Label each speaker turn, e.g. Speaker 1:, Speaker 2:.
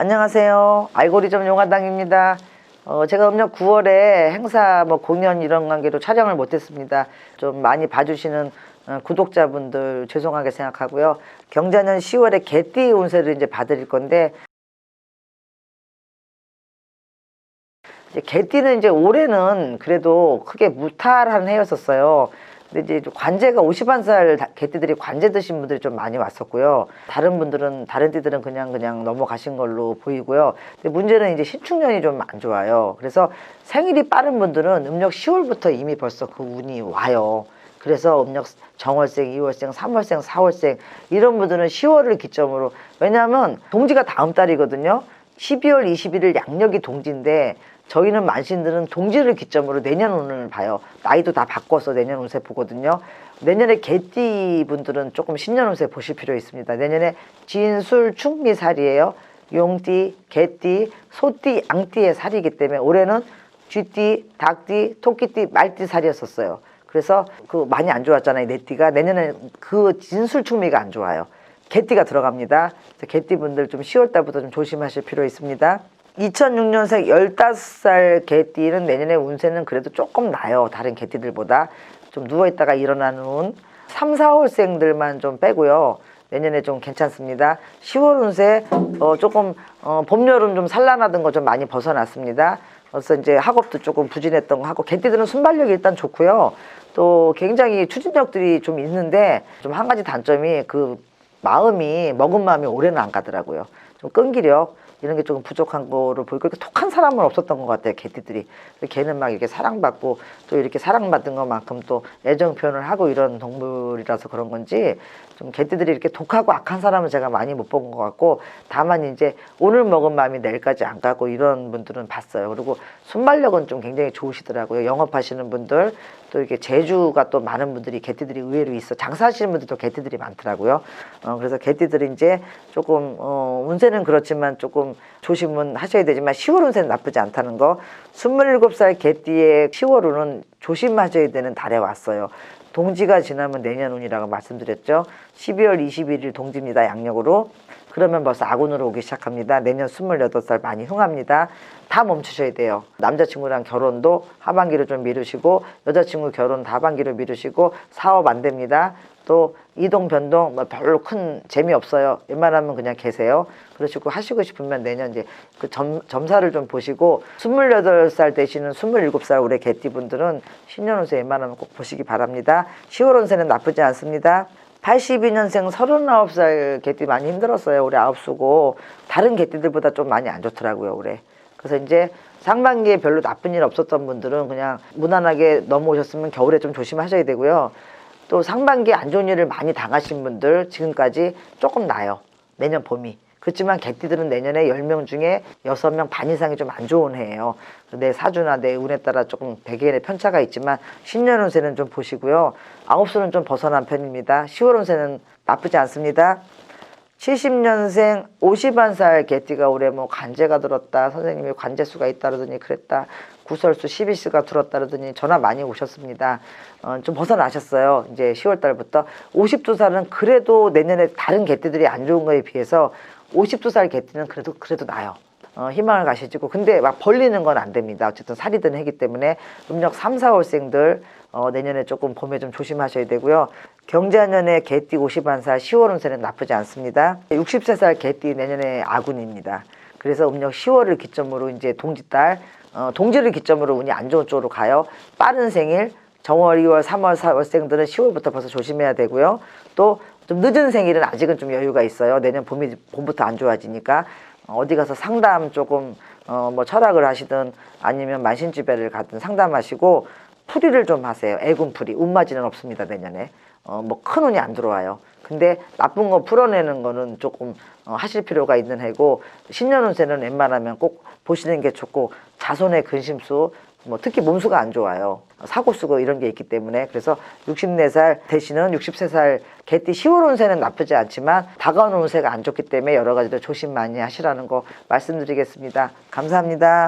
Speaker 1: 안녕하세요. 알고리즘 용화당입니다. 어, 제가 음력 9월에 행사 뭐 공연 이런 관계로 촬영을 못했습니다. 좀 많이 봐주시는 어, 구독자분들 죄송하게 생각하고요. 경자년 10월에 개띠 운세를 이제 봐드릴 건데 이제 개띠는 이제 올해는 그래도 크게 무탈한 해였었어요. 근데 이제 관제가 51살 개띠들이 관제 드신 분들이 좀 많이 왔었고요. 다른 분들은 다른 띠들은 그냥 그냥 넘어가신 걸로 보이고요. 근데 문제는 이제 신축년이 좀 안 좋아요. 그래서 생일이 빠른 분들은 음력 10월부터 이미 벌써 그 운이 와요. 그래서 음력 정월생, 2월생, 3월생, 4월생 이런 분들은 10월을 기점으로 왜냐하면 동지가 다음 달이거든요. 12월 21일 양력이 동지인데 저희는 만신들은 동지를 기점으로 내년 운을 봐요. 나이도 다 바꿔서 내년 운세 보거든요. 내년에 개띠 분들은 조금 신년 운세 보실 필요 있습니다. 내년에 진술 충미살이에요. 용띠, 개띠, 소띠, 양띠의 살이기 때문에 올해는 쥐띠, 닭띠, 토끼띠, 말띠 살이었었어요. 그래서 그 많이 안 좋았잖아요. 내 띠가 내년에 그 진술 충미가 안 좋아요. 개띠가 들어갑니다. 개띠 분들 좀 10월 달부터 좀 조심하실 필요 있습니다. 2006년생 15살 개띠는 내년에 운세는 그래도 조금 나요. 다른 개띠들보다. 좀 누워있다가 일어나는 운. 3, 4월생들만 좀 빼고요. 내년에 좀 괜찮습니다. 10월 운세 어, 조금 어, 봄, 여름 좀 산란하던 거 좀 많이 벗어났습니다. 그래서 이제 학업도 조금 부진했던 거 하고 개띠들은 순발력이 일단 좋고요. 또 굉장히 추진력들이 좀 있는데 좀 한 가지 단점이 그 마음이 먹은 마음이 오래는 안 가더라고요. 좀 끈기력 이런 게 조금 부족한 거로 보이고 이렇게 톡한 사람은 없었던 것 같아요. 개띠들이. 걔는 막 이렇게 사랑받고 또 이렇게 사랑받은 것만큼 또 애정 표현을 하고 이런 동물이라서 그런 건지 좀 개띠들이 이렇게 독하고 악한 사람은 제가 많이 못 본 것 같고 다만 이제 오늘 먹은 마음이 내일까지 안 가고 이런 분들은 봤어요. 그리고 순발력은 좀 굉장히 좋으시더라고요. 영업하시는 분들 또 이렇게 재주가 또 많은 분들이 개띠들이 의외로 있어 장사하시는 분들도 개띠들이 많더라고요. 어, 그래서 개띠들이 이제 조금 어, 운세는 그렇지만 조금 조심은 하셔야 되지만 10월 운세는 나쁘지 않다는 거. 27살 개띠의 10월 운은 조심하셔야 되는 달에 왔어요. 동지가 지나면 내년 운이라고 말씀드렸죠. 12월 21일 동지입니다. 양력으로. 그러면 벌써 아군으로 오기 시작합니다. 내년 28살 많이 흥합니다. 다 멈추셔야 돼요. 남자친구랑 결혼도 하반기로 좀 미루시고 여자친구 결혼 하반기로 미루시고 사업 안 됩니다. 또 이동 변동 뭐 별로 큰 재미 없어요. 웬만하면 그냥 계세요. 그러시고 하시고 싶으면 내년 이제 그 점, 점사를 좀 보시고 28살 되시는 27살 올해 개띠 분들은 신년 운세 웬만하면 꼭 보시기 바랍니다. 10월 운세는 나쁘지 않습니다. 82년생 39살 개띠 많이 힘들었어요. 올해 아홉 수고 다른 개띠들보다 좀 많이 안 좋더라고요. 올해. 그래서 이제 상반기에 별로 나쁜 일 없었던 분들은 그냥 무난하게 넘어오셨으면 겨울에 좀 조심하셔야 되고요. 또 상반기에 안 좋은 일을 많이 당하신 분들 지금까지 조금 나요. 내년 봄이. 그렇지만 개띠들은 내년에 10명 중에 6명 반 이상이 좀 안 좋은 해예요. 내 사주나 내 운에 따라 조금 개개인의 편차가 있지만 신년 운세는 좀 보시고요. 아홉 수는 좀 벗어난 편입니다. 10월 운세는 나쁘지 않습니다. 70년생 51살 개띠가 올해 뭐 관제가 들었다 선생님이 관제수가 있다 그러더니 그랬다 구설수 12수가 들었다 그러더니 전화 많이 오셨습니다 어, 좀 벗어나셨어요 이제 10월 달부터 52살은 그래도 내년에 다른 개띠들이 안 좋은 거에 비해서 52살 개띠는 그래도 그래도 나요 어, 희망을 가시고 근데 막 벌리는 건 안 됩니다 어쨌든 살이 든 해기 때문에 음력 3, 4월생들 어, 내년에 조금 봄에 좀 조심하셔야 되고요. 경자년에 개띠 51살 10월 운세는 나쁘지 않습니다. 63살 개띠 내년에 아군입니다. 그래서 음력 10월을 기점으로 이제 동지달, 어, 동지를 기점으로 운이 안 좋은 쪽으로 가요. 빠른 생일, 정월, 2월, 3월, 4월생들은 10월부터 벌써 조심해야 되고요. 또 좀 늦은 생일은 아직은 좀 여유가 있어요. 내년 봄이 봄부터 안 좋아지니까 어디 가서 상담 조금 어, 뭐 철학을 하시든 아니면 만신지배를 가든 상담하시고 풀이를 좀 하세요. 애군풀이. 운맞이는 없습니다, 내년에. 어, 뭐 큰 운이 안 들어와요. 근데 나쁜 거 풀어내는 거는 조금 어, 하실 필요가 있는 해고 신년 운세는 웬만하면 꼭 보시는 게 좋고 자손의 근심수 뭐 특히 몸수가 안 좋아요. 사고 쓰고 이런 게 있기 때문에 그래서 64살 대신은 63살 개띠 10월 운세는 나쁘지 않지만 다가오는 운세가 안 좋기 때문에 여러 가지로 조심 많이 하시라는 거 말씀드리겠습니다. 감사합니다.